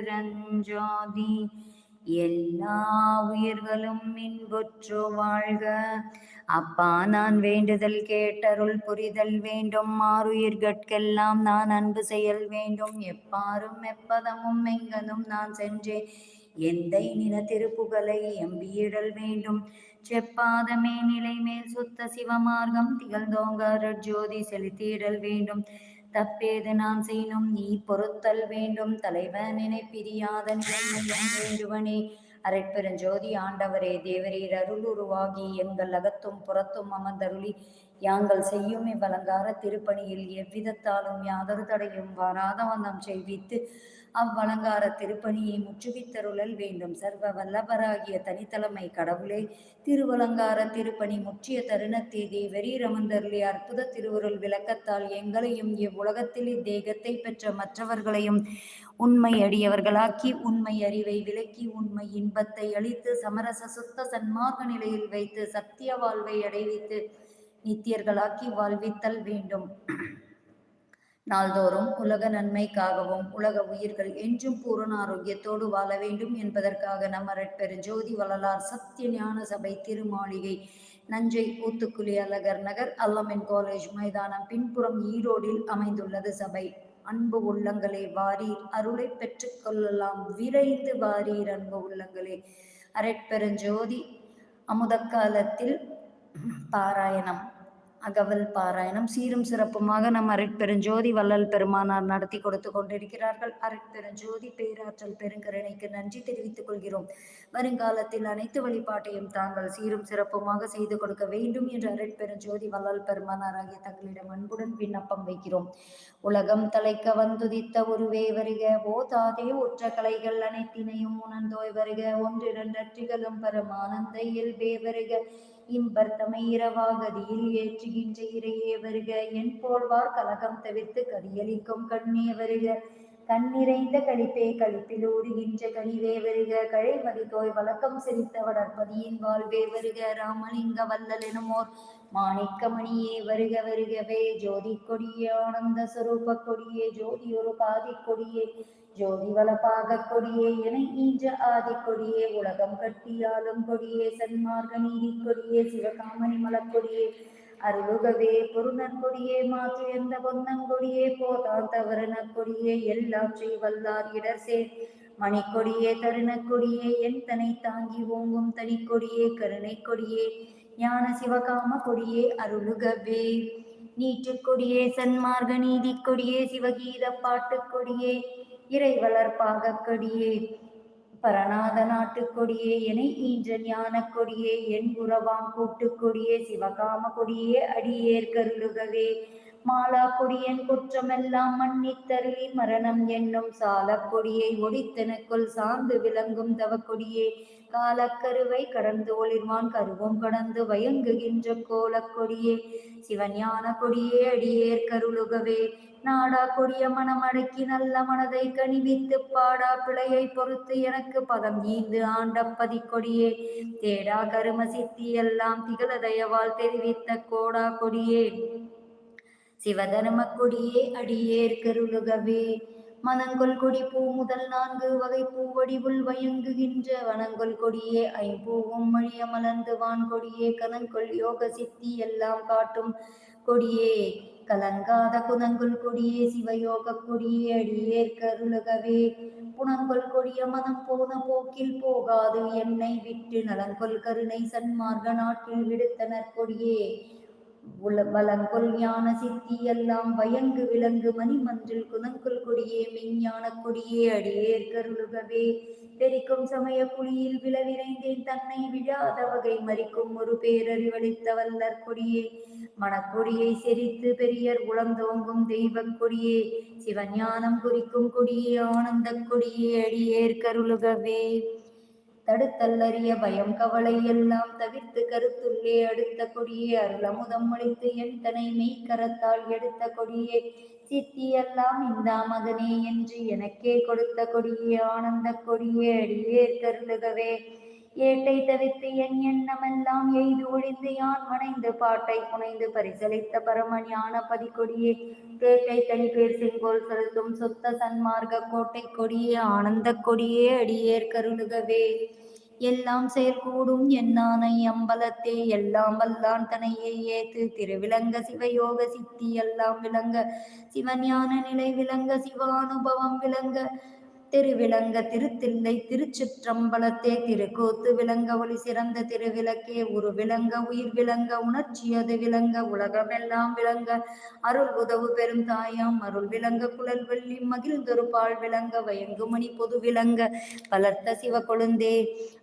பெருஞ்சாதி எல்லா உயிர்களும் இன்புற்று வாழ்க. அப்பா நான் வேண்டுதல் கேட்டருள் புரிதல் வேண்டும். மாறுயிர்கட்கெல்லாம் நான் அன்பு செயல் வேண்டும். எப்பாரும் எப்பதமும் எங்கனும் நான் சென்றேன் எந்தை நின திருப்புகளை எம்பியிடல் வேண்டும். செப்பாதமே நிலை மேல் சுத்த சிவமார்க்கம் திகழ்ந்தோங்க ஜோதி செலுத்திடல் வேண்டும். தப்பேது நான் செய்யணும் நீ பொறுத்தல் வேண்டும். தலைவனினை பிரியாத வேண்டுவனே. அரட்பெருஞ்சோதி ஆண்டவரே தேவரீர் அருள் உருவாகி எங்கள் அகத்தும் புறத்தும் அமர்ந்தருளி. யாங்கள் செய்யும் இவ்வலங்கார திருப்பணியில் எவ்விதத்தாலும் யாதொரு தடையும் வாராத வண்ணம் செய்வித்து அவ்வலங்கார திருப்பணியை முற்றுவித்தருளல் வேண்டும். சர்வ வல்லபராகிய தனித்தலைமை கடவுளே திருவலங்கார திருப்பணி முற்றிய தருணத்தை தேவரி அமர்ந்தருளி அற்புத திருவுருள் விளக்கத்தால் எங்களையும் இவ்வுலகத்தில் இத்தேகத்தை பெற்ற மற்றவர்களையும் உண்மை அடியவர்களாக்கி உண்மை அறிவை விலக்கி உண்மை இன்பத்தை அளித்து சமரச சுத்த சன்மார்க்க நிலையில் வைத்து சத்திய வாழ்வை அடைவித்து நித்தியர்களாக்கி வாழ்வித்தல் வேண்டும். நாள்தோறும் உலக நன்மைக்காகவும் உலக உயிர்கள் என்றும் பூரண ஆரோக்கியத்தோடு வாழ வேண்டும் என்பதற்காக நம்மரட் பெருஞ்சோதி வள்ளலார் சத்திய ஞான சபை திருமாளிகை நஞ்சை ஊத்துக்குழி அழகர் நகர் அல்லமென் காலேஜ் மைதானம் பின்புறம் ஈரோடில் அமைந்துள்ளது சபை. அன்பு உள்ளங்களே வாரீர் அருளை பெற்றுக்கொள்ளலாம் விரைந்து வாரீர் அன்பு உள்ளங்களே. அரட்பெருஞ்சோதி அமுதக்காலத்தில் பாராயணம் அகவல் பாராயணம். சீரும் சிறப்புமாக நம் அருட்பெருஞ்சோதி வள்ளல் பெருமானார் நடத்தி கொடுத்து கொண்டிருக்கிறார்கள். அருட்பெருஞ்சோதி பேராற்றல் பெருங்கருணைக்கு நன்றி தெரிவித்துக் கொள்கிறோம். வருங்காலத்தில் அனைத்து வழிபாட்டையும் தாங்கள் சீரும் சிறப்புமாக செய்து கொடுக்க வேண்டும் என்று அருட்பெருஞ்சோதி வள்ளல் பெருமானார் ஆகிய தங்களிடம் அன்புடன் விண்ணப்பம் வைக்கிறோம். உலகம் தலைக்க வந்துதித்த ஒருவே வருக. போதாதே ஒற்ற கலைகள் அனைத்தினையும் உணர்ந்தோய் வருக. ஒன்றிரண்டற்றிகளும் பரமானந்த இயல்பே வருக. இம்பர்த்தமை இரவாகதியில் ஏற்றுகின்ற இறையே வருக. என் போல்வார் கலகம் தவிர்த்து கதியளிக்கும் கண்ணே வருக. கண்ணிறைந்த கழிப்பே கழிப்பில் ஊறுகின்ற கனிவே வருக. கழைமதி தோய் வழக்கம் சிரித்த வளர்ப்பதியின் வாழ்வே வருக. ராமலிங்க வல்லல் எனுமோர் மாணிக்கமணியே வருக வருகவே. ஜோதி கொடியே ஆனந்த சுரூப கொடியே ஜோதி ஒரு பாதி கொடியே. ஜோதி வளப்பாக கொடியே என ஈன்ற ஆதி கொடியே உலகம் கட்டியாலும் கொடியே சன்மார்க்க நீதி கொடியே சிவகாமணி மலக்கொடியே அருளுகவே பொருணற்கொடியே மாற்று எந்த பொன்னங்கொடியே போதான் தவறன கொடியே எல்லாற்றை வல்லார் இடர் சேர். மணிக்கொடியே தருணக்கொடியே என் தனை தாங்கி ஓங்கும் தனிக்கொடியே கருணை கொடியே ஞான சிவகாம கொடியே அருளுகவே. நீற்றுக்கொடியே சன்மார்க்க நீதி கொடியே சிவகீத பாட்டுக்கொடியே இறை வளர்ப்பாக கொடியே. பரநாத நாட்டு கொடியே என ஈன்ற ஞான கொடியே என் குரவாம் கூட்டு கொடியே சிவகாம கொடியே அடியேற்கருளுகவே கருளுகவே. மாலா கொடியன் குற்றமெல்லாம் மன்னித்தருளி மரணம் என்னும் சால கொடியை ஒடித்தனுக்குள் சார்ந்து விளங்கும் தவ கொடியே காலக்கருவை கடந்து ஒளிர்வான் கருவும் கடந்து வயங்குகின்ற கோலக்கொடியே சிவஞான கொடியே அடியேற் கருளுகவே நாடா கொடிய மனமடக்கி நல்ல மனதை கணிவித்து பாடா பிழையை பொறுத்து எனக்கு பதம் ஈந்து ஆண்டப்பதி கொடியே தேடா கரும சித்தி எல்லாம் திகழ தயவால் தெரிவித்த கோடா கொடியே சிவதர்ம கொடியே அடியேற்கருளுகவே மனங்கொல் கொடி பூ முதல் நான்கு வகை பூவடிவுள் வயங்குகின்ற வனங்கொல் கொடியே ஐம்பூவும் மழிய மலர்ந்து வான் கொடியே கனங்கொல் யோக சித்தி எல்லாம் காட்டும் கொடியே. கலங்காத குணங்கொள் கொடியே சிவயோக கொடியே அடியேற்கருளுகவே புனங்கொள் கொடிய மனம் போன போக்கில் போகாது என்னை விட்டு நலங்கொள் கருணை சன்மார்க்க நாட்டில் விடுத்தனர் கொடியே. உல வலங்கொல் ஞான சித்தி எல்லாம் வயங்கு விலங்கு மணிமன்றில் குணங்குல் கொடியே மெஞ்ஞான கொடியே அடியேற் கருளுகவே. பெரிக்கும் சமய குழியில் விளவிரைந்தேன் தன்னை விழாத வகை மறிக்கும் ஒரு பேரறிவளித்த வல்லற் கொடியே. மணக்கொடியை செரித்து பெரியர் உளந்தோங்கும் தெய்வக் கொடியே. சிவஞானம் குறிக்கும் கொடியே ஆனந்த கொடியே அடியேற் கருளுகவே. தடுத்தல்லறிய பயம் கவலை எல்லாம் தவிர்த்து கருத்துள்ளே அடுத்த கொடியே அருளமுதம் அளித்து என் தனை மெய்க்கரத்தால் எடுத்த கொடியே. சித்தியெல்லாம் இந்தா மகனே என்று எனக்கே கொடுத்த கொடியே. ஆனந்த கொடியே அடியே கருளுகவே ஏட்டை தவிர்த்து என் எண்ணமெல்லாம் எய்து ஒழிந்து யான் வணைந்து பாட்டை புனைந்து பரிசளித்த பரமஞான பதிக்கொடியே. தேட்டை தனி பேர் செங்கோல் செலுத்தும் சுத்த சன்மார்க்க கோட்டை கொடியே ஆனந்த கொடியே அடியேற் கருளுகவே எல்லாம் செயற்கூடும் என்னானை அம்பலத்தே எல்லாம் வல்லான் தனையே ஏத்து திருவிளங்க சிவயோக சித்தி எல்லாம் விளங்க சிவஞான நிலை விளங்க சிவானுபவம் விளங்க. திருவிளங்க திருத்தில்லை திருச்சிற்றம்பலத்தே திருக்கூத்து விளங்க ஒளி சிறந்த திருவிளக்கே உரு விளங்க உயிர் விளங்க உணர்ச்சி அது விளங்க உலகமெல்லாம் விளங்க அருள் உதவு பெரும் தாயாம் அருள் விளங்க குழல் வெள்ளி மகிழ்ந்தொரு பால் விளங்க வயங்குமணி பொது விளங்க வளர்த்த சிவ கொழுந்தே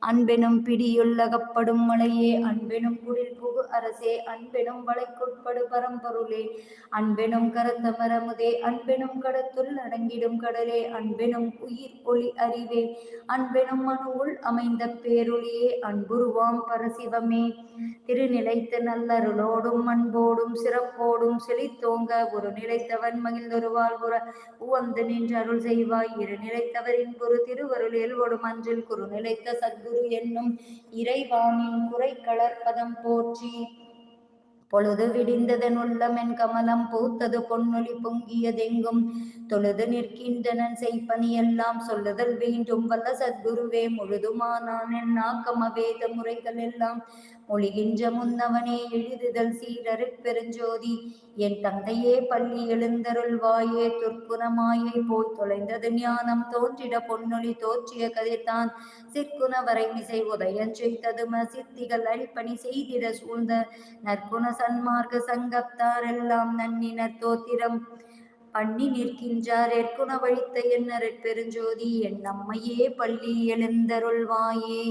அன்பெனும் பிடியுள்ளகப்படும் மலையே அன்பெனும் குடில் புகு அரசே அன்பெனும் வளைக்குட்படு பரம்பொருளே அன்பெனும் கரத்த மரமுதே அன்பெனும் கடத்துள் அடங்கிடும் கடலே அன்பெனும் உயிர் ஒளி அறிவே. அன்பெனும் மனுவுள் அமைந்த பேரொளியே அன்புருவாம் பரசிவமே. திருநிலைத்த நல்லருளோடும் அன்போடும் சிறப்போடும் செழித்தோங்க. ஒரு நிலைத்தவன் மகிழ்ந்தொரு வாழ்வுற உவந்து நின்று அருள் செய்வாய். இரு நிலைத்தவரின் குரு திருவருள் எழுவோடும் அன்றில் குரு நிலைத்த சத்குரு என்னும் இறைவானின் குறை கலர்பதம் போற்றி. பொழுது விடிந்ததன் உள்ளமென் கமலம் பூத்தது பொன்னொழி பொங்கியதெங்கும். தொழுது நிற்கின்றனன் செய்பணியெல்லாம் சொல்லுதல் வேண்டும் வல்ல சத்குருவே முழுதுமானான் என் நாக்கம வேத முறைகள் எல்லாம். மொழிகின்ற முன்னவனே எழுதுதல் சீரரு பெருஞ்சோதி. என் தந்தையே பள்ளி எழுந்தருள்வாயே துர்க்குணமாயை போய் தொலைந்தது ஞானம். தோன்றிட பொன்னொழி தோற்றிய கதைத்தான் சிற்குண வரைமிசை உதயம் செய்ததும சித்திகள் அடிப்பணி செய்திட சூழ்ந்த நற்குண சன்மார்க்க சங்கத்தார் எல்லாம் நன்னினர் தோத்திரம். பண்ணி நிற்கின்றார் எற்குண வழித்த என்னர் பெருஞ்சோதி. என் நம்மையே பள்ளி எழுந்தருள்வாயே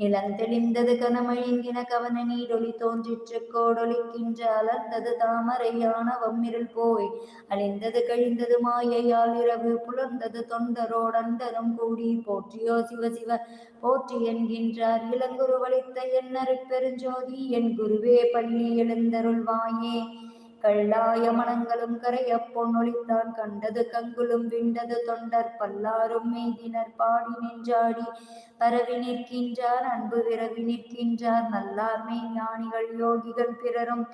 நிலந்தெளிந்தது கனமழிங்கின கவன நீடொளி தோன்றிற்று கோடொலிக்கின்ற அலர்ந்தது தாமரையான வம்மிருள் போய். அழிந்தது கழிந்தது மாயையால் இரவு புலர்ந்தது தொண்டரோடண்டரும் கூடி. போற்றியோ சிவ சிவ போற்றி என்கின்றார். இளங்குரு வலித்த என்னரு பெருஞ்சோதி என் குருவே பள்ளி எழுந்தருள்வாயே. கள்ளாய மனங்களும் கரைய பொன்னொழித்தான். கண்டது கங்குலும் விண்டது தொண்டர் பல்லாரும் மெய்தினர் பாடி நின்றாடி பரவி நிற்கின்றார் அன்பு விரவி நிற்கின்றார். நல்லார்மை ஞானிகள் யோகிகள் பிறரும்.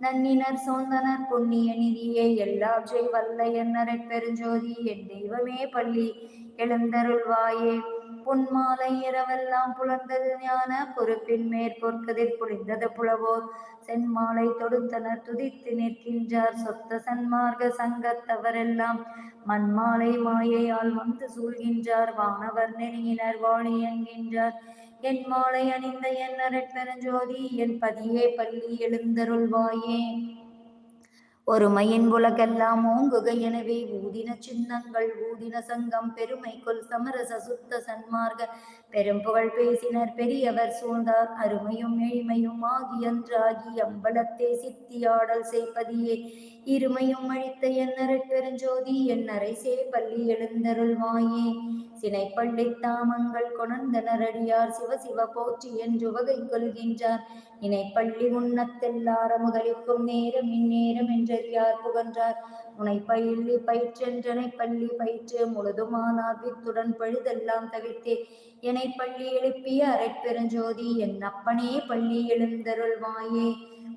நன்னினர் சோந்தனர் புண்ணிய நிதியே. எல்லாற்றை வல்ல என்னரை பெருஞ்சோதி. என் தெய்வமே பள்ளி. எழுந்தருள்வாயே. பொன்மாலை இரவெல்லாம் புலர்ந்தது ஞான பொறுப்பின் மேற்பொற்கதிர் புரிந்தது புலவோர். சென்மாலை தொடுத்தனர் துதித்து நிற்கின்றார் சொத்த சன்மார்க்க சங்கத்தவரெல்லாம். மண்மாலை மாயையால் வந்து சூழ்கின்றார் வானவர் நெருங்கினர் வாழி என்கின்றார். என் மாலை அணிந்த என் அரட்பெருஞ்சோதி என் பதியே பள்ளி எழுந்தருள்வாயே. ஒருமையின் உலகெல்லாம் ஓங்குக எனவே ஊதின சின்னங்கள் ஊதின சங்கம் பெருமை கொல் சமரச சுத்த சன்மார்க்க. பெரும் புகழ் பேசினர் பெரியவர் சூழ்ந்தார். அருமையும் எளிமையும் ஆகியன்றாகி அம்பலத்தே சித்தியாடல் செய்ப்பதியே இருமையும் அழித்த என்னரை பெருஞ்சோதி என்னரை சே பள்ளி எழுந்தருள்வாயே சினைப்பள்ளி தாமங்கள் கொணர்ந்தனரடியார் சிவ சிவ போற்றி என்று வகை கொள்கின்றார். இணைப்பள்ளி உண்ணத்தெல்லார முதலிக்கும் நேரம் இந்நேரம் என்றறியார் புகன்றார். உனை பயில்லி பயிற்றென்றனை பள்ளி பயிற்று முழுதுமானார் வித்துடன் பழுதெல்லாம் தவிர்த்தே என்னை பள்ளி எழுப்பிய அரைப்பெருஞ்சோதி என் அப்பனே பள்ளி எழுந்தருள்வாயே.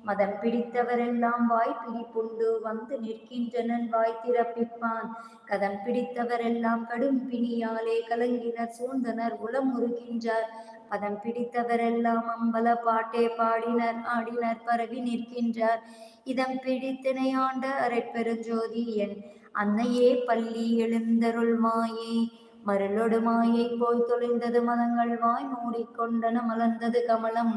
மதம் பிடித்தவரெல்லாம் வாய் பிடிப்புண்டு வந்து நிற்கின்றனன் வாய் திறப்பிப்பான். கதம் பிடித்தவரெல்லாம் கடும் பிணியாலே கலங்கினர் சூழ்ந்தனர் உளமுறுகின்றார். பதம் பிடித்தவரெல்லாம் அம்பல பாட்டே பாடினர் ஆடினர் பரவி நிற்கின்றார். இதம் பிடித்தினை ஆண்ட அரைப்பெருஞ்சோதி என் அன்னையே பள்ளி எழுந்தருள் மாயே. மருளொடு மாயை போய் தொலைந்தது மதங்கள் வாய் மூடிக்கொண்டன மலர்ந்தது கமலம்.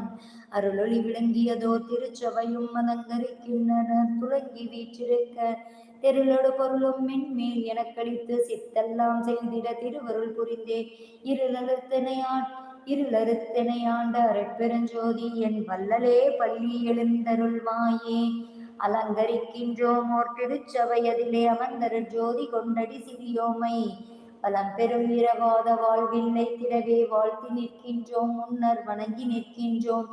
அருளொளி விளங்கியதோ திருச்சபையும் மதங்கரிக்கின்றனர் துளங்கி வீற்றிருக்க தெருளொடு பொருளும் மென்மேல் எனக்களித்து சித்தெல்லாம் செய்திட திருவருள் புரிந்தே. இருளறுத்தனையான் இருளறுத்தனையாண்ட அரைப்பெருஞ்சோதி என் வல்லலே பள்ளி எழுந்தருள்வாயே. அலங்கரிக்கின்றோம் ஓர் திருச்சபையதிலே அமர்ந்தரு ஜோதி கொண்டடி சிறியோமை. பலம்பெரும் இரவாத வாழ்வில்லை திடவே வாழ்த்தி நிற்கின்றோம் முன்னர் வணங்கி நிற்கின்றோம்.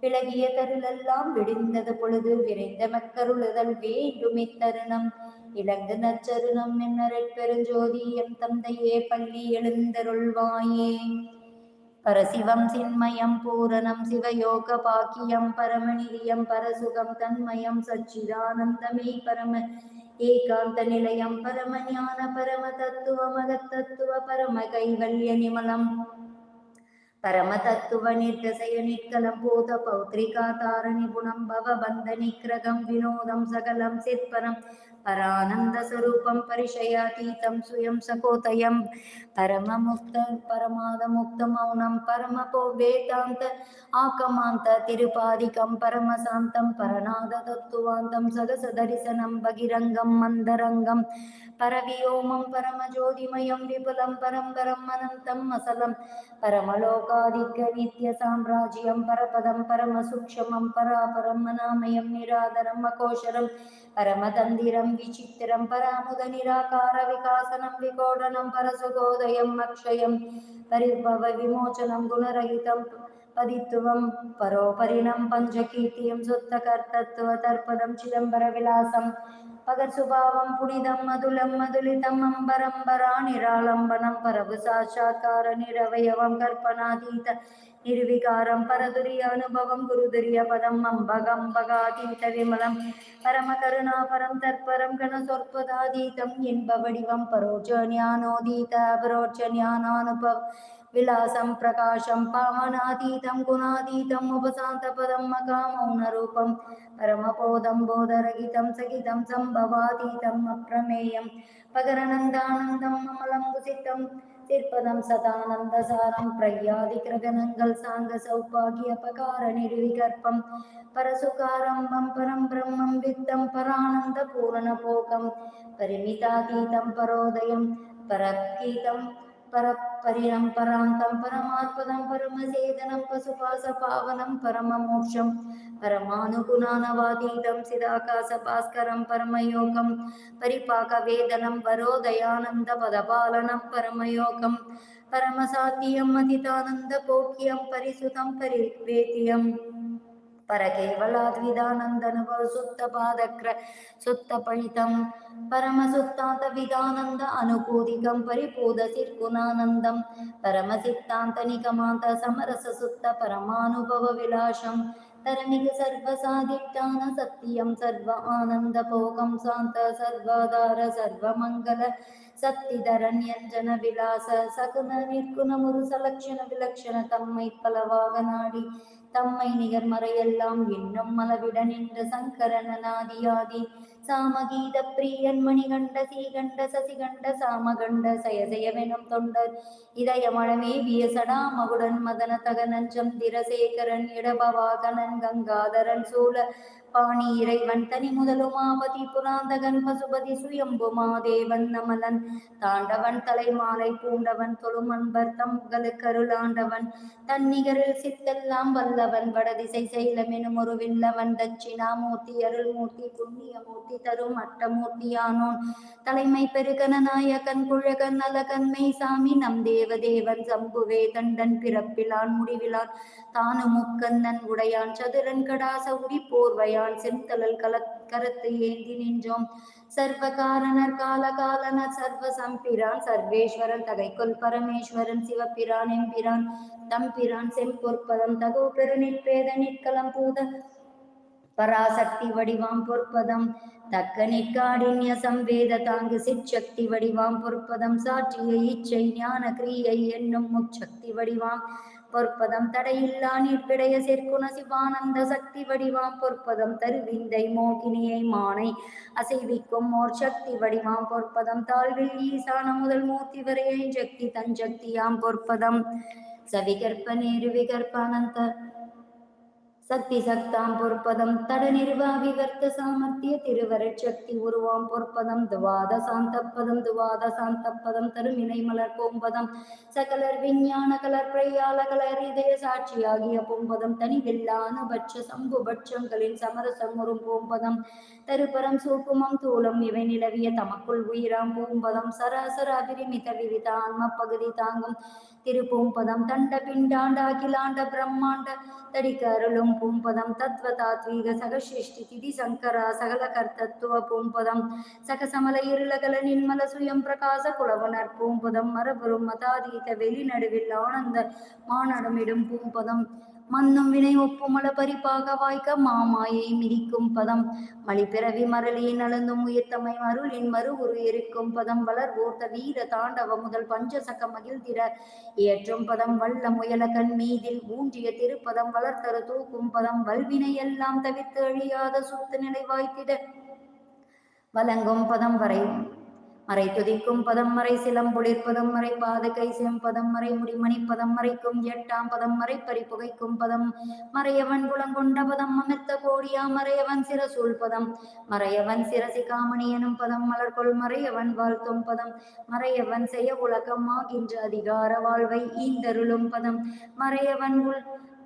விலகிய தருளெல்லாம் விடிந்தது பொழுது விரைந்த மக்கருளுதல் வேண்டும் இத்தருணம் இலங்கு நச்சருணம் என்னரை பெருஞ்சோதி எம் தந்தையே பள்ளி எழுந்தருள்வாயே. பரசிவம் சின்மயம் பூரணம் சிவயோக பாக்கியம் பரமநிதியம் பரசுகம் தன்மயம் சச்சிதானந்தமே பரம ஏகாந்த நிலையம் பரம ஞான பரம தத்துவ மகத்தத்துவ பரம கைவல்ய நிமலம். பரம தத்துவ நிர்கசய நிற்கலம் பூத பௌத்ரிகா தாரணி குணம் பவ பந்த நிக்கிரகம் வினோதம் சகலம் சிற்பரம் परानन्दस्वरूपं परिशयातीतं स्वयं सकोतयं परममुक्त परमादमुक्तमौनं परमपो वेदान्त आकमान्त तिरुपादिकं परमशान्तं परनादतत्त्वान्तं सदसदर्शनं बहिरङ्गं मन्दरङ्गं परव्योमं परमज्योतिमयं विपुलं परं परम् अनन्तम् असलं परमलोकादिग्यनित्यसाम्राज्यं परपदं परमसूक्ष्मं परापरम् अनामयं निरादरम् अकोशरं परमतन्दिरं विचित्रं परामुदनिराकारविकासनं विकोडनं परसुगोदयम् अक्षयं परिभवविमोचनं गुणरहितं पदित्वं परोपरिणं पञ्चकीर्तिं सुत्तकर्तत्वतर्पदं चिदम्बरविलासं पगर्सुभावं पुनिदं मधुलं मधुलितम् अम्बरम्बरानिरालम्बनं परभु साक्षात्कार निरवयवं कल्पनातीत निर्विकारं परदुर्यानुभवं गुरुदुर्यपदम् अम्बगम्बगातीतविमलं परमकरुणापरं तत्परं गणस्वर्पदातीतं इन्बवडिवं परोच ज्ञानोदीत విలాసం ప్రకాశం పావనాతీతం గుణాతీతం ఉపశాంతపదం మకామౌనరూపం పరమపోదం బోధరహితం సహితం సంభవాతీతం అప్రమేయం పగరనందానందం అమలం కుసితం திருப்பதம் சதானந்தசாரம் பிரயாதி கிரகணங்கள் சாங்க சௌபாகிய அபகார நிர்விகற்பம் பரசுகாரம்பம் பரம் பிரம்மம் வித்தம் பரானந்த பூரண போகம் பரிமிதாதீதம் பரோதயம் பரக்கீதம் பரப் பரிணம் பராந்தம் பரமாத்பதம் பரமசேதனம் பசுபாச பாவனம் பரமமோட்சம் பரமானுகுணானவாதீதம் சிதாகாச பாஸ்கரம் பரமயோகம் பரிபாக வேதனம் வரோதயானந்த பதபாலனம் பரமயோகம் பரமசாத்தியம் அதிதானந்த போக்கியம் பரிசுதம் பரிவேத்தியம் ಪರಕೇವಲಾದ್ವಿದಾನಂದನವ ಸುತ್ತ ಪಾದಕ್ರ ಸುತ್ತ ಪಳಿತಂ ಪರಮಸುತ್ತಾಂತ ವಿಧಾನಂದ ಅನುಕೂದಿಕಂ ಪರಿಪೂದ ಸಿರ್ಗುಣಾನಂದಂ ಪರಮಸಿತ್ತಾಂತ ನಿಗಮಾಂತ ಸಮರಸ ಸುತ್ತ ಪರಮಾನುಭವ ವಿಲಾಸಂ ತರಣಿಗ ಸರ್ವಸಾದಿಟ್ಟಾನ ಸತ್ಯಂ ಸರ್ವ ಆನಂದ ಭೋಗಂ ಸಾಂತ ಸರ್ವಾಧಾರ ಸರ್ವಮಂಗಲ சக்திதரண்யஞ்சன விலாச சகுன நிற்குண முருசலட்சண விலக்ஷண தம்மை பலவாக நாடி தம்மை நிகர்மறையெல்லாம் இன்னும் மலவிட நின்ற சங்கரனாதியாதி சாமகீத பிரியன் மணிகண்ட சீகண்ட சசிகண்ட சாமகண்ட சயசயவெனும் தொண்டர். இதய இதயமழமேவிய சடாமகுடன் மதன தகனஞ்சம் திரசேகரன் இடபவாகனன் கங்காதரன் சூழ பாணி இறைவன் தனி முதலுமாபதி புராந்தகன் பசுபதி சுயம்பு மாதேவன் நமலன் தாண்டவன் தலைமாலை பூண்டவன் தொழுமன்பர் தம்களுக்கருளாண்டவன் தன்னிகரில் சித்தெல்லாம் வல்லவன். வடதிசை செயலமெனும் ஒரு வில்லவன். தட்சிணாமூர்த்தி அருள்மூர்த்தி புண்ணியமூர்த்தி தரும் அட்டமூர்த்தியானோன் தலைமை பெருகன நாயகன் குழகன் அலகன் மெய்சாமி நம் தேவதேவன் சம்புவே தண்டன் பிறப்பிலான் முடிவிலான். தானு முக்கந்தன் உடையான் சதுரன் கடாச உடி போர்வையான் செந்தலல் கல கரத்து ஏந்தி நின்றோம். சர்வ காரணர் கால காலனர் சர்வ சம்பிரான் சர்வேஸ்வரன் தகைக்குள் பரமேஸ்வரன் சிவபிரான் எம்பிரான் தம்பிரான் செம்பொற்பதம் தகோ பெரு நிற்பேத நிற்கலம் பூத பராசக்தி வடிவாம் பொற்பதம் தக்க நிற்காடின்ய சம்வேத தாங்கு சிற்சக்தி வடிவாம் பொற்பதம் சாற்றிய இச்சை ஞான கிரியை என்னும் முச்சக்தி வடிவாம். பொற்பதம் தடையில்லா நீர்விடைய சேர்க்குண சிவானந்த சக்தி வடிவாம் பொற்பதம் தருவிந்தை மோகினியை மானை அசைவிக்கும் ஓர் சக்தி வடிவாம் பொற்பதம் தாழ்வில் ஈசான முதல் மூர்த்தி வரையை சக்தி தஞ்சக்தியாம் பொற்பதம் சவிகற்ப நேரு விகற்பனந்த சக்தி சக்தாம் பொற்பதம் தட நிர்வாகிவர்த்த சாமர்த்திய திருவரட் சக்தி உருவாம் பொற்பதம் துவாத சாந்தப்பதம் துவாத சாந்தப்பதம் தருமினை மலர் பூம்பதம். சகலர் விஞ்ஞான கலர் பிரயால கலர் இதய சாட்சியாகிய பூம்பதம் தனி வெல்லான பட்ச சம்பு பட்சங்களின் சமரசம் உறும் பூம்பதம். தருபரம் சூக்குமம் தூளம் இவை நிலவிய தமக்குள் உயிராம் பூம்பதம். சராசர அபிரிமித விவித ஆன்ம பகுதி தாங்கும். திருப்பூம்பதம் தண்ட பிண்டாண்ட அகிலாண்ட பிரம்மாண்ட தடிக்கருளும் பூம்பதம் தத்வ தாத்வீக சகசிருஷ்டி திதி சங்கரா சகல கர்த்தத்துவ பூம்பதம் சகசமல இருளகல நின்மல சுயம் பிரகாச குலவனர் பூம்பதம் மரபுரும் மதாதீத வெளிநடுவில் ஆனந்த மானடமிடும் பூம்பதம் மன்னும் வினை ஒப்புமல பரிபாக வாய்க்க மாமாயை மிதிக்கும் பதம். மலிப்பிறவி மரளியின் அழுந்தும் உயர்த்தமை மருளின் மறு உரு எரிக்கும் பதம் வளர் ஓர்த்த வீர தாண்டவ முதல் பஞ்சசக மகிழ்ந்திர ஏற்றும் பதம் வல்ல முயல கண் மீதில் ஊன்றிய திருப்பதம் வளர்த்தரு தூக்கும் பதம் வல்வினை எல்லாம் தவிர்த்து அழியாத சுத்து நிலை வாய்த்திட. வழங்கும் பதம் வரை மறை துதிக்கும் பதம் மறை சிலம்பொழிற்பதம் மறை பாதுகை செம்பதம் மறை முடிமணி பதம் மறைக்கும் எட்டாம் பதம் மறை பறிப்புகைக்கும் பதம். மறையவன் குளங்கொண்ட பதம் அமிர்த்த கோடியா மறையவன் சிரசூல் பதம். மறையவன் சிரசி காமணி எனும் பதம் மலர்கொள் மறையவன் வாழ்த்தும் பதம். மறையவன் செய்ய உலகம் ஆகின்ற அதிகார வாழ்வை ஈந்தருளும் பதம். மறையவன் உள்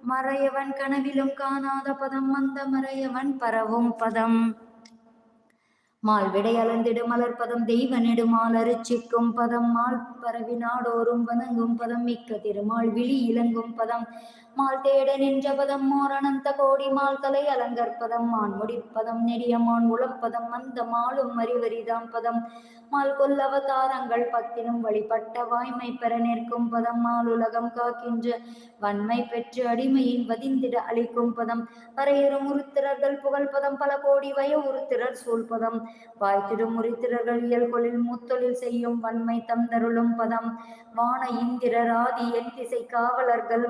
மறையவன் கனவிலும் காணாத பதம் அந்த மறையவன் பரவும் பதம். மால் விடை மலர்பதம் தெய்வ நெடுமால் அரிச்சிக்கும் பதம். மால் பரவி நாடோறும் வணங்கும் பதம் மிக்க திருமால் விழி இலங்கும் பதம். மால் தேட நின்ற பதம் மோர் அனந்த கோடி மால் தலை அலங்கற்பதம் மான் முடிப்பதம் நெடிய மான் உளப்பதம் அந்த மாலும் அறிவரிதாம் பதம். மால் கொல்லவதாரங்கள் பத்தினும் வழிபட்ட வாய்மை பெற நிற்கும் பதம் மால் உலகம் காக்கின்ற வன்மை பெற்று அடிமையின் வதிந்திட அளிக்கும் பதம். வரையறும் உருத்திரர்கள் புகழ் பதம் பல கோடி வய உருத்திரர் சூழ்பதம் வாய்த்திடும் உரித்திரர்கள் இயல்கொழில் மூத்தொழில் செய்யும் வன்மை தந்தருளும் பதம். வான இந்திரர் ஆதி என் திசை காவலர்கள்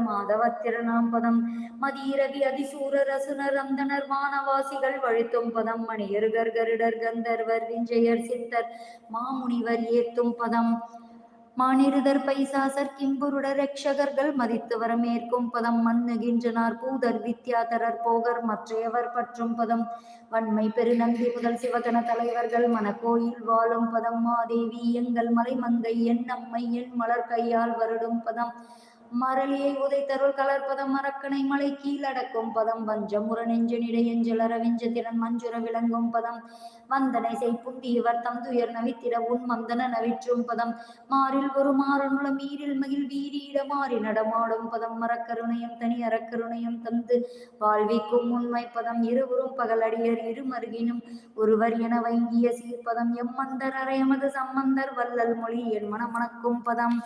மாதவத்திரனாம் பதம். மதியிரவி அதிசூரர் அசுனர் அந்தனர் வானவாசிகள் வழுத்தும் பதம். மணியருகர் கருடர் கந்தர்வர் விஞ்சயர் சித்தர் மாமுனிவர் ஏத்தும் பதம். மானிருதர் பைசாசர் கிம்புருடர் ரக்ஷகர்கள் மதித்தவர் மேற்கும் பதம். மன்னுகின்றனார் பூதர் வித்யாதரர் போகர் மற்றையவர் பற்றும் பதம். வன்மை பெருநந்தி முதல் சிவகன தலைவர்கள் மனக்கோயில் வாழும் பதம். மாதேவி எங்கள் மலைமங்கை என் அம்மை என் மலர் கையால் வருடும் பதம். மரளியை உதைத்தருள் கலர்பதம் மரக்கணை மலை கீழடக்கும் பதம் வஞ்சம் முர நெஞ்சனிடை எஞ்சலர திறன் மஞ்சுர விளங்கும் பதம். வந்தனை செய் புந்தியவர் தம் துயர் நவித்திட உன் மந்தன நவிற்றும் பதம். மாறில் ஒரு மாறனுள மீறில் மகிழ் வீரியிட மாறி நடமாடும் பதம். மரக்கருணையும் தனி அறக்கருணையும் தந்து வாழ்விக்கும் உண்மை பதம். இருவரும் பகலடியர் இருமருகினும் ஒருவர் என வங்கிய சீர்பதம். எம்மந்தர் அறையமது சம்பந்தர் வல்லல் மொழி என் மனமணக்கும் பதம்.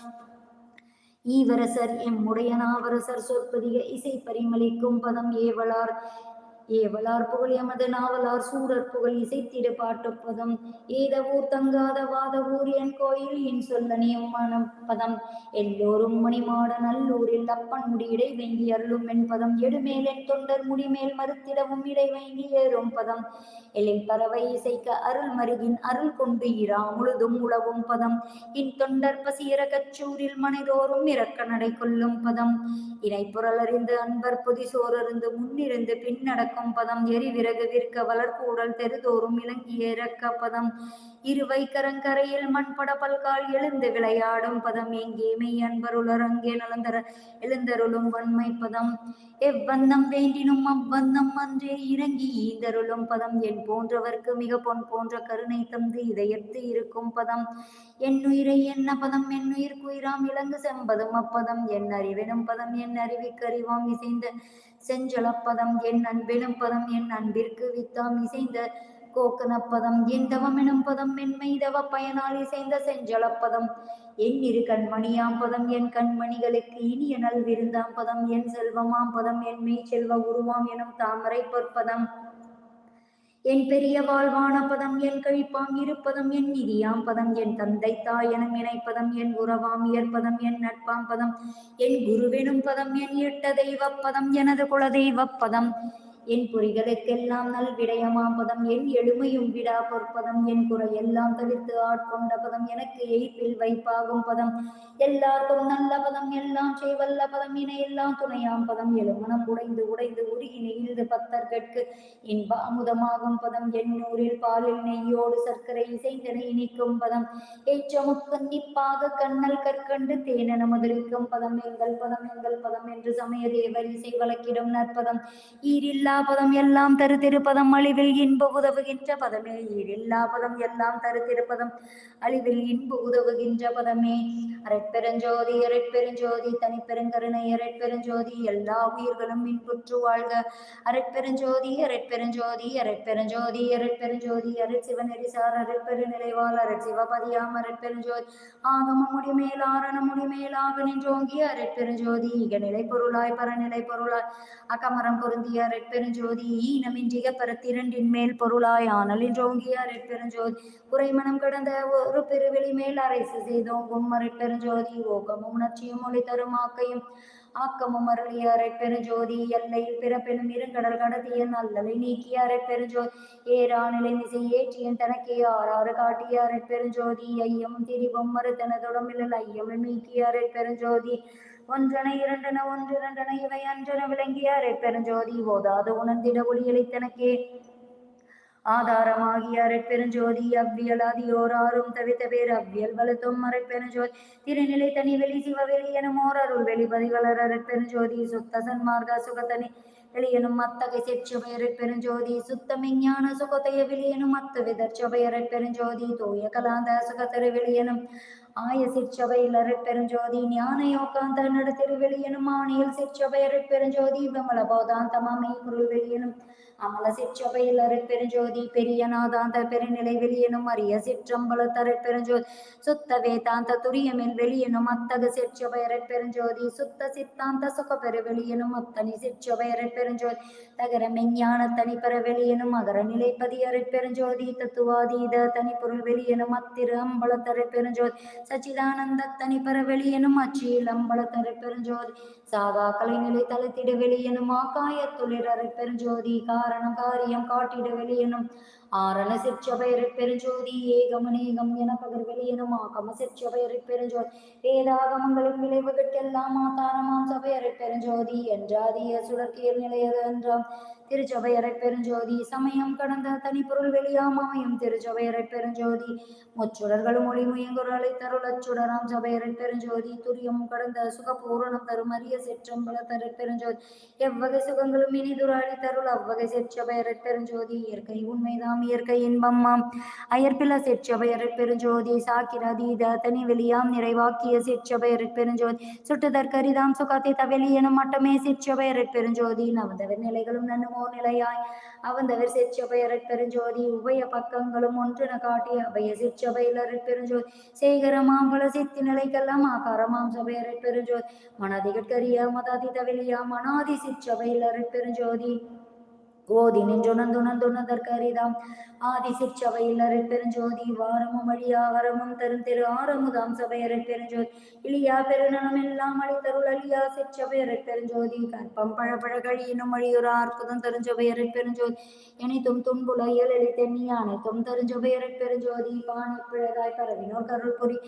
ஈவரசர் எம்முடைய நாவரசர் சொற்பதிக இசை பரிமளிக்கும் பதம் ஏவலார். ஏவலார் புகழ் எமது நாவலார் சூரர் புகழ் இசைத்திடு பாட்டுப்பதம் ஏத தங்காத வாத ஊர் என் கோயில் என் சொல்ல நியமனம் பதம். எல்லோரும் மணிமாட நல்லூரில் அப்பன் முடி இடை அருளும் என்பதம் எடுமேல் தொண்டர் முடிமேல் மறுத்திடவும் இடை வேங்கி ஏறும் பதம். எழில் பறவை இசைக்க அருள் மருகின் அருள் கொண்டு இரா முழுதும் உழவும் பதம். இன் தொண்டர் பசியர கச்சூரில் மனைதோறும் இறக்க நடை கொள்ளும் பதம். இணை புரளறிந்து அன்பர் பொதி சோரறிந்து முன்னிருந்து பின்னடக்கும் பதம். எரி விறகு விற்க வளர்கூடல் தெருதோறும் இலங்கிய இறக்க பதம். இருவை கரங்கரையில் மண்பட பல்கால் எழுந்து விளையாடும் பதம். எங்கே மெய் அன்பருளர் அங்கே நலந்தர எழுந்தருளும் வன்மை பதம். எவ்வந்தம் வேண்டினும் அவ்வந்தம் அன்றே இறங்கி ஈந்தருளும் பதம். என் போன்றவர்க்கு மிக பொன் போன்ற கருணை தந்து இதயத்து இருக்கும் பதம். என்னுயிரை என்ன பதம்? என்னுயிர் குயிராம் இலங்கு செம்பதம் அப்பதம். என் அறிவெனும் பதம் என் அறிவிக்கறிவாம் இசைந்த செஞ்சலப்பதம் என் அன்பெனும் பதம் என் அன்பிற்கு வித்தாம் இசைந்த கோக்கனப்பதம் என் தவம் எனும் பதம் மென்மை தவ பயனால் இசைந்த செஞ்சலப்பதம் என் இரு கண்மணியாம் பதம் என் கண்மணிகளுக்கு இனிய நல் விருந்தாம் பதம் என் செல்வமாம் பதம் என் மெய் செல்வ உருவாம் எனும் தாமரை பொற்பதம் என் பெரிய வாழ்வான பதம் என் கழிப்பாம் இருப்பதம் என் நிதியாம் பதம் என் தந்தை தாய் எனும் இணைப்பதம் என் உறவாம் இயற்பதம் என் நட்பாம் பதம் என் குருவெனும் பதம் என் இட்ட தெய்வப் பதம் எனது குல தெய்வப் பதம் என் பொறிகளுக்கெல்லாம் நல் விடயமாம் பதம் என் எளிமையும் விடா பொற்பதம் என் குறையெல்லாம் தவிர்த்து ஆட்கொண்ட பதம் எனக்கு எய்ப்பில் வைப்பாகும் பதம். எல்லாருக்கும் நல்ல பதம் எல்லாம் செய்வல்ல பதம் இன எல்லாம் துணையாம் பதம். எழுமனம் உடைந்து உடைந்து உருகி நெகிழ்ந்து பத்தர்கட்கு இன்ப அமுதமாகும் பதம். எண்ணூரில் பாலில் நெய்யோடு சர்க்கரை இசைந்தனை இனிக்கும் பதம். ஏற்றமுக்கு நிப்பாக கண்ணல் கற்கண்டு தேனென முதலிக்கும் பதம். எங்கள் பதம் எங்கள் பதம் என்று சமய தேவர் இசை வழக்கிடும் நற்பதம். ஈரில்லா இல்லா பதம் எல்லாம் தரு திருப்பதம் அழிவில் இன்ப உதவுகின்ற பதமே. ஈடில்லா பதம் எல்லாம் தரு திருப்பதம் அழிவில் இன்பு உதவுகின்ற பதமே. அரைப்பெருஞ்சோதி அரட்பெருஞ்சோதி தனிப்பெருங்கருணை அரட்பெருஞ்சோதி எல்லா உயிர்களும் இன்புற்று வாழ்க. அரட்பெருஞ்சோதி அரைப்பெருஞ்சோதி அரைப்பெருஞ்சோதி அரைப்பெருஞ்சோதி அரை சிவநெறிசார் அரட்பெரு நிலைவாள் அரட் சிவபதியாம் அரட்பெருஞ்சோதி. ஆகம முடிமேல் ஆரண முடிமேலாக நின்றோங்கி அரைப்பெருஞ்சோதி இக நிலை பொருளாய் பரநிலை பொருளாய் அகமரம் பொருந்திய பெருஞ்சோதி ஈனமின்றிக பரத்திரண்டின் மேல் பொருளாய் ஆனல் நின்றோங்கிய அரட்பெருஞ்சோதி குறைமனம் கடந்த ஒரு பெருவெளி மேல் அரைசு செய்தோங்கும் அரட்பெருஞ்சோதி ஓகமும் உணர்ச்சியும் ஒளி தரும் ஆக்கையும் ஆக்கமும் அருளிய அரைப்பெருஞ்சோதி எல்லையில் பிறப்பெனும் இருங்கடல் கடத்திய நல்லலை நீக்கிய அரைப்பெருஞ்சோதி ஏறாநிலை மிசை ஏற்றியன் தனக்கே ஆறாறு காட்டிய அரைப்பெருஞ்சோதி ஐயம் திரிவும் மறுத்தனதுடம்பில் ஐயம் நீக்கிய அரைப்பெருஞ்சோதி ஒன்றன இரண்டன ஒன்றிரண்டன இவை அன்றன விளங்கிய அரைப்பெருஞ்சோதி ஓதாது உணர்ந்திட ஒளியலை தனக்கே. ஆதாரமாகிய அரட்பெருஞ்சோதி அவ்வியல் அதியோராரும் தவித்த பேர் அவ்வியல் வலுத்தும் அரட்பெருஞ்சோதி திருநிலை தனி வெளி சிவவெளி எனும் ஓர் அருள் வெளிபதிவளர் அரட்பெருஞ்சோதி சுத்த சன்மார்க்க சுகத்தனி வெளியனும் அத்தகை செச்சுபெயரற் பெருஞ்சோதி. சுத்தமிஞான சுகத்தைய வெளியனும் அத்து விதற் சபையறற் பெருஞ்சோதி. தூய கலாந்த சுகத்தரு வெளியனும் ஆய பெருஞ்சோதி அருட்பெருஞ்சோதி ஞான யோகாந்த நடுத்திரு வெளியனும் ஆணியில் சிற்சபையறற் பெருஞ்சோதி விமல போதாந்தமாமை பொருள் வெளியனும் அமல சிற்றபையில் அருட்பெருஞ்சோதி பெரிய நாதாந்த பெருநிலை வெளியனும் அரிய சிற்றம்பல தருட்பெருஞ்சோதி சுத்த வேதாந்த துரியமில் வெளியனும் அத்தகு சிற்றபையறற் பெருஞ்சோதி. சுத்த சித்தாந்த சுகபெரு வெளியனும் அத்தனி சிற்றபையறற் தகர மெஞ்ஞான தனிப்பெற வெளியனும் அகர நிலைப்பதி அருட்பெருஞ்சோதி தத்துவாதீத தனிப்பொருள் வெளியனும் அத்திரு அம்பல தருட்பெருஞ்சோதி சச்சிதானந்த தனிப்பெற வெளியனும் அச்சியில் அம்பல தருட்பெருஞ்சோதி சாதா கலைநிலை தளத்திட வெளியனும் ஆகாய பெருஞ்சோதி காரணம் காரியம் காட்டிட வெளியனும். ஆரண சிற்றபையற் பெருஞ்சோதி ஏகமநேகம் என பகர் வெளியனும் ஆகம சிற்றபையற் பெருஞ்சோதி. வேதாகமங்களின் விளைவுகட்கெல்லாம் ஆதாரமாம் சபையற் பெருஞ்சோதி. என்றாதிய சுழற்கியல் நிலையது என்றாம் திருச்சபையரை பெருஞ்சோதி. சமயம் கடந்த தனிப்பொருள் வெளியாம் அமையும் திருச்சபையறை பெருஞ்சோதி. முச்சுடர்களும் ஒளி முயங்குரலை தருளச் சுடராம் சபையறை பெருஞ்சோதி. துரியம் கடந்த சுகபூரணம் தரும் அரிய சிற்றம்பல தரு பெருஞ்சோதி. எவ்வகை சுகங்களும் இனிதுராளி தருள் அவ்வகை சிற்றபையரை பெருஞ்சோதி. இயற்கை உண்மைதாம் இயற்கை இன்பம்மாம். அயற்பில சிற்றபையறை பெருஞ்சோதி சாக்கிரதீத தனி வெளியாம் நிறைவாக்கிய சிற்றபையறை பெருஞ்சோதி. சுட்டுதற்கரிதாம் சுகத்தை தவெளி எனும் மட்டமே சிற்றபையறை பெருஞ்சோதி. நவந்தவர் நிலைகளும் நன்னுமோ நிலையாய். அவந்தவர் சிற்றபையறற் பெருஞ்சோதி. உபய பக்கங்களும் ஒன்றென காட்டிய அபய சிற்றபையிலறற் பெருஞ்சோதி. சேகரமாம் பல சித்தி நிலைக்கெல்லாம் ஆகாரமாம் சபையறற் பெருஞ்சோதி. மனதிகட்கரிய மதாதித தவெளியாம் மனாதி சிற்றபையிலறற் பெருஞ்சோதி. ஓதி நின்றுணர்ந்துணர்ந்துணர்தற்கரிதாம் ஆதி சிற்சபையில் அருட்பெருஞ்சோதி வாரமும் வழியா வரமும் தரும் திரு ஆரமுதாம் சபையரட் பெருஞ்சோதி. இளியா பெருநலம் எல்லாம் அளித்தருள் அழியா சிற்சபை அருட்பெருஞ்சோதி கற்பம் பழப்பழ கழியினும் அழியுற அற்புதம் தருஞ்சபை அருட்பெருஞ்சோதி இணைத்தும் துன்புல இயலெளி தென்னி அனைத்தும் தருஞ்சபை அருட்பெருஞ்சோதி பாணி பிழகாய் பரவினோர் கருள் புரி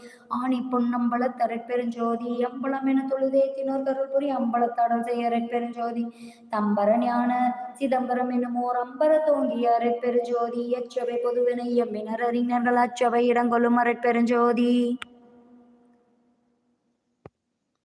ஆணி பொன்னம்பல தரட்பெருஞ்சோதி அம்பலம் என தொழுதேத்தினோர் கருள் புரி அம்பலத்தடல் செய்ய அருட்பெருஞ்சோதி தம்பர ஞான சிதம்பரம் என்னும் ஓர் அம்பர தோங்கிய அரட்பெருஞ்சோதி எச்சவை பொதுவினை எம்மினர் அறிஞர்கள் அச்சவை இடங்கொள்ளும் அரட்பெருஞ்சோதி